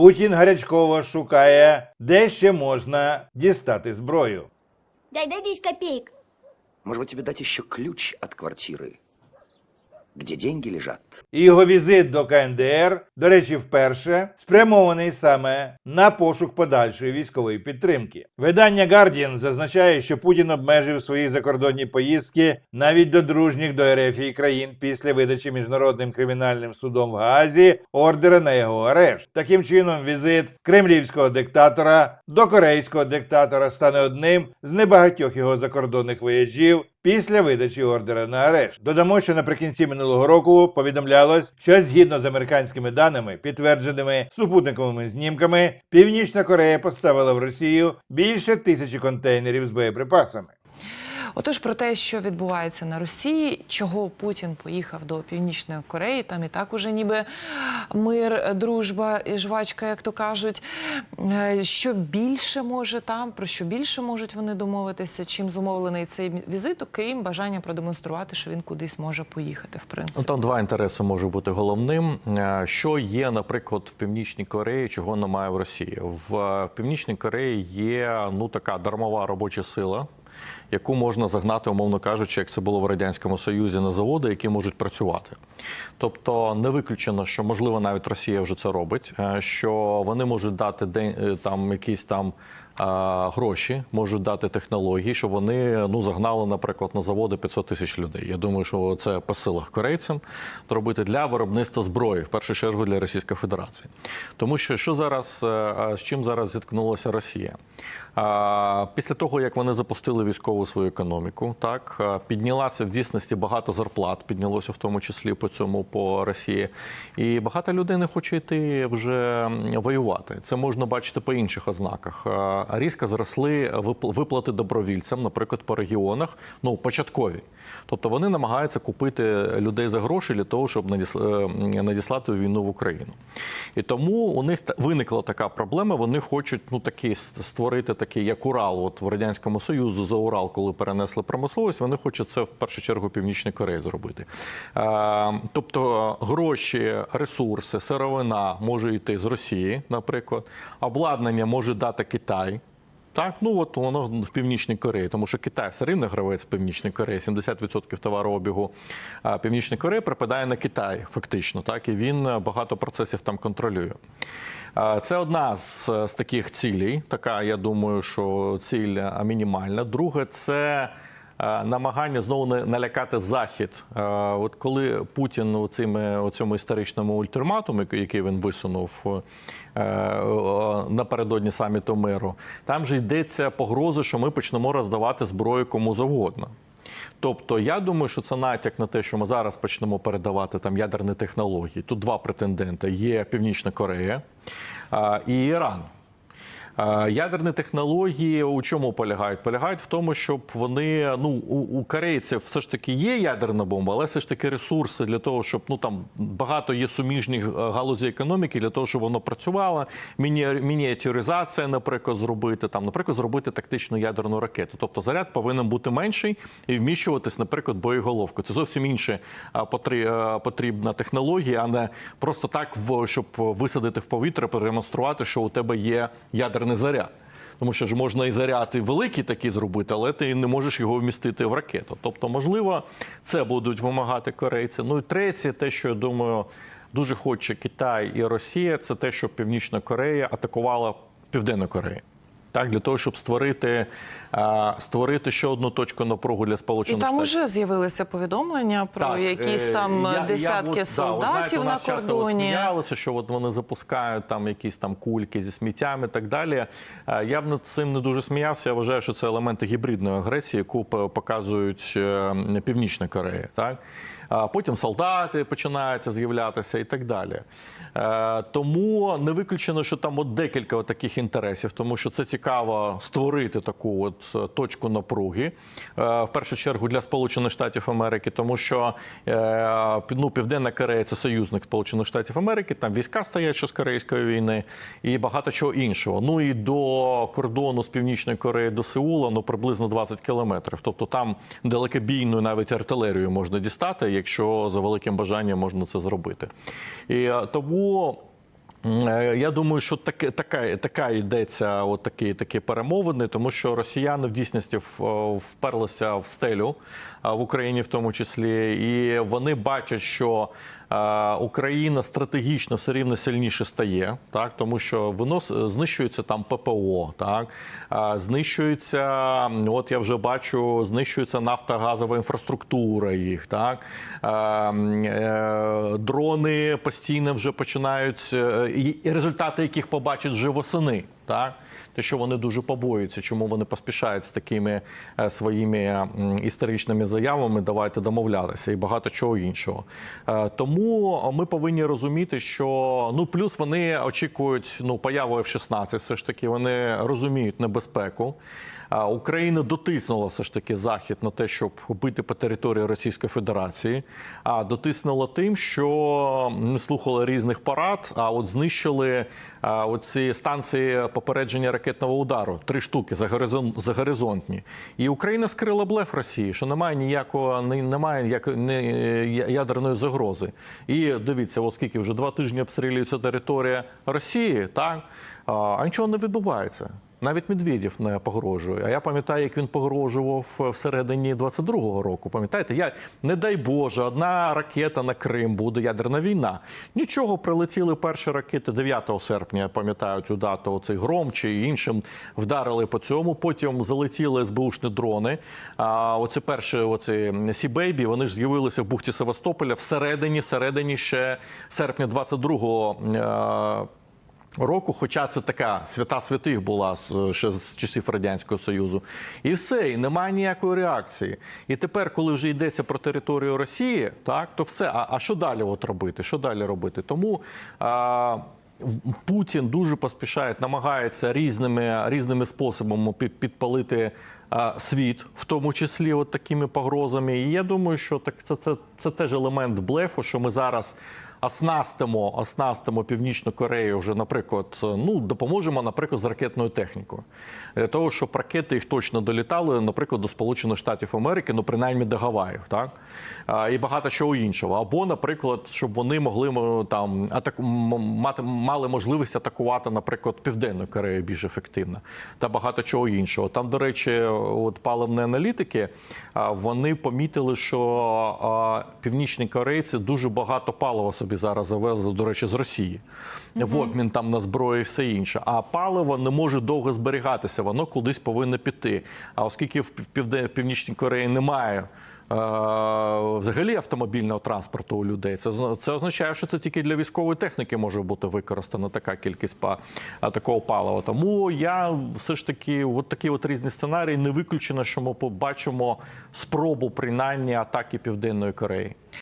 Путін гарячково шукає, де ще можна дістати зброю. Дай, дай 10 копеек. Может быть, тебе дать еще ключ от квартиры, где деньги лежат? І його візит до КНДР, до речі, вперше спрямований саме на пошук подальшої військової підтримки. Видання Guardian зазначає, що Путін обмежив свої закордонні поїздки навіть до дружніх до РФ країн після видачі міжнародним кримінальним судом в Гаазі ордера на його арешт. Таким чином, візит кремлівського диктатора до корейського диктатора стане одним з небагатьох його закордонних виїжджів після видачі ордера на арешт. Додамо, що наприкінці минулого року повідомлялось, що згідно з американськими даними, підтвердженими супутниковими знімками, Північна Корея поставила в Росію більше тисячі контейнерів з боєприпасами. Отож, про те, що відбувається на Росії, чого Путін поїхав до Північної Кореї, там і так уже ніби мир, дружба і жвачка, як то кажуть. Е, Що більше може там, про що більше можуть вони домовитися, чим зумовлений цей візит, окрім бажання продемонструвати, що він кудись може поїхати, в Ну, принципі. там два інтереси може бути головним. Е, Що є, наприклад, в Північній Кореї, чого немає в Росії? В е, Північній Кореї є ну така дармова робоча сила, яку можна загнати, умовно кажучи, як це було в радянському Союзі на заводи, які можуть працювати. Тобто не виключено, що можливо навіть Росія вже це робить, е, що вони можуть дати день е, там якісь там. Гроші можуть дати технології, щоб вони ну загнали, наприклад, на заводи 500 тисяч людей. Я думаю, що це по силах корейцям зробити для виробництва зброї, в першу чергу для Російської Федерації. Тому що що зараз е, з чим зараз зіткнулася Росія? Після того, як вони запустили військову свою економіку, так піднялася в дійсності багато зарплат, піднялося в тому числі по цьому по Росії. І багато людей не хоче йти вже воювати. Це можна бачити по інших ознаках. Різко зросли випл- виплати добровільцям, наприклад, по регіонах, ну початкові. Тобто вони намагаються купити людей за гроші для того, щоб е, надіслати війну в Україну. І тому у них виникла така проблема. Вони хочуть ну такі створити такий як Урал. От в радянському Союзу за Урал, коли перенесли промисловість, вони хочуть це в першу чергу Північній Кореї зробити. Е, тобто гроші, ресурси, сировина може йти з Росії, наприклад, обладнання може дати Китай. Так, ну от воно в Північній Кореї, тому що Китай все рівно гравець північної Кореї. 70% товарообігу Північної Кореї припадає на Китай, фактично. Так, і він е, багато процесів там контролює. Це одна з, з таких цілей. Така, я думаю, що ціль мінімальна. Друге, це е, намагання знову не- налякати захід. Е, От коли Путін у цими цьому історичному ультиматумі, який він висунув е, е, напередодні саміту миру, там же йдеться погрози, що ми почнемо роздавати зброю кому завгодно. Тобто, я думаю, що це натяк на те, що ми зараз почнемо передавати там ядерні технології. Тут два претенденти: є Північна Корея і Іран. Ядерні технології у чому полягають? Полягають в тому, щоб вони ну у, корейців все ж таки є ядерна бомба, але все ж таки ресурси для того, щоб ну там багато є суміжних е, галузей економіки для того, щоб воно працювало. Міні, мініатюризація, наприклад, зробити там, наприклад, зробити тактичну ядерну ракету. Тобто заряд повинен бути менший і вміщуватись, наприклад, боєголовку. Це зовсім інша е, потрібна технологія, а не просто так, щоб висадити в повітря, продемонструвати, що у тебе є ядерний заряд. Тому що ж можна і заряди великі такі зробити, але ти не можеш його вмістити в ракету. Тобто, можливо, це будуть вимагати корейці. Ну і третє, те, що я думаю, дуже хоче Китай і Росія, це те, що Північна Корея атакувала Південну Корею. Так, для того, щоб створити, створити ще одну точку напругу для І Сполучених там Штатів. уже з'явилися повідомлення про Так, якісь е, там я- я десятки от, да, ви знаєте, солдатів на нас часто кордоні. сміялися, що от вони запускають там якісь там кульки зі сміттям і так далі. Я б над цим не дуже сміявся. Я вважаю, що це елементи гібридної агресії, яку показують е, Північна Корея. Так? Потім солдати починаються з'являтися і так далі. Е, Тому не виключено, що там от декілька от таких інтересів, тому що це цікаво створити таку от е, точку напруги. е, В першу чергу для Сполучених Штатів Америки, тому що ну, Південна Корея це союзник Сполучених Штатів Америки, там війська стоять ще з Корейської війни і багато чого іншого. Ну і до кордону з Північної Кореї до Сеула ну приблизно 20 кілометрів. Тобто там далекобійною навіть артилерію можна дістати, якщо за великим бажанням можна це зробити. І е, тому. Е, Я думаю, що таке, така, така йдеться от такі, такі перемовини, тому що росіяни в дійсності вперлися в стелю в Україні, в тому числі, і вони бачать, що Україна стратегічно все рівно сильніше стає, так? Тому що винос знищується там ППО, так? Знищується. От я вже бачу, знищується нафтогазова інфраструктура їх, так? Е, дрони постійно вже починають, е, результати яких побачать вже восени. Так, те, що вони дуже побоюються, чому вони поспішають з такими е, своїми історичними заявами, давайте домовлятися і багато чого іншого. Е, Тому ми повинні розуміти, що ну плюс вони очікують ну появу F-16, все ж таки вони розуміють небезпеку. Україна дотиснула все ж таки захід на те, щоб бити по території Російської Федерації. А дотиснула тим, що не слухали різних порад, а от знищили оці станції попередження ракетного удару. Три штуки за горизон горизонтні. І Україна скрила блеф Росії, що немає ніякого немає не, ядерної загрози. І дивіться, от скільки вже два тижні обстрілюється територія Росії, так а нічого не відбувається. Навіть Медведєв не погрожує. А я пам'ятаю, як він погрожував всередині 22-го року. Пам'ятаєте, я не дай Боже, одна ракета на Крим буде ядерна війна. Нічого прилетіли перші ракети 9 серпня. Я пам'ятаю цю дату. Оцей гром чи іншим вдарили по цьому. Потім залетіли СБУшні дрони. А оце перші оці Сі-Бейбі, вони ж з'явилися в бухті Севастополя всередині, всередині ще серпня 22-го. Е, року, хоча це така свята святих була з- ще з часів Радянського Союзу. І все, і немає ніякої реакції. І тепер, коли вже йдеться про територію Росії, так, то все. А, а що далі от робити? Що далі робити? Тому. А, Путін дуже поспішає, намагається різними, різними способами підпалити світ, в тому числі от такими погрозами. І я думаю, що так це, це, це теж елемент блефу, що ми зараз оснастимо, оснастимо Північну Корею вже, наприклад, ну допоможемо, наприклад, з ракетною технікою для того, щоб ракети їх точно долітали, наприклад, до Сполучених Штатів Америки, ну принаймні до Гаваїв, так і багато чого іншого. Або, наприклад, щоб вони могли там атаку мати мали можливість атакувати, наприклад, Південну Корею більш ефективно, та багато чого іншого. Там, до речі, от паливні аналітики вони помітили, що північні корейці дуже багато палива собі зараз завезли, до речі, з Росії в обмін там на зброю і все інше. А паливо не може довго зберігатися, воно кудись повинно піти. А оскільки в Північній Кореї немає. Взагалі автомобільного транспорту у людей це це означає, що це тільки для військової техніки може бути використана така кількість па такого палива. Тому я все ж таки, от такі от різні сценарії не виключено, що ми побачимо спробу принаймні атаки Південної Кореї.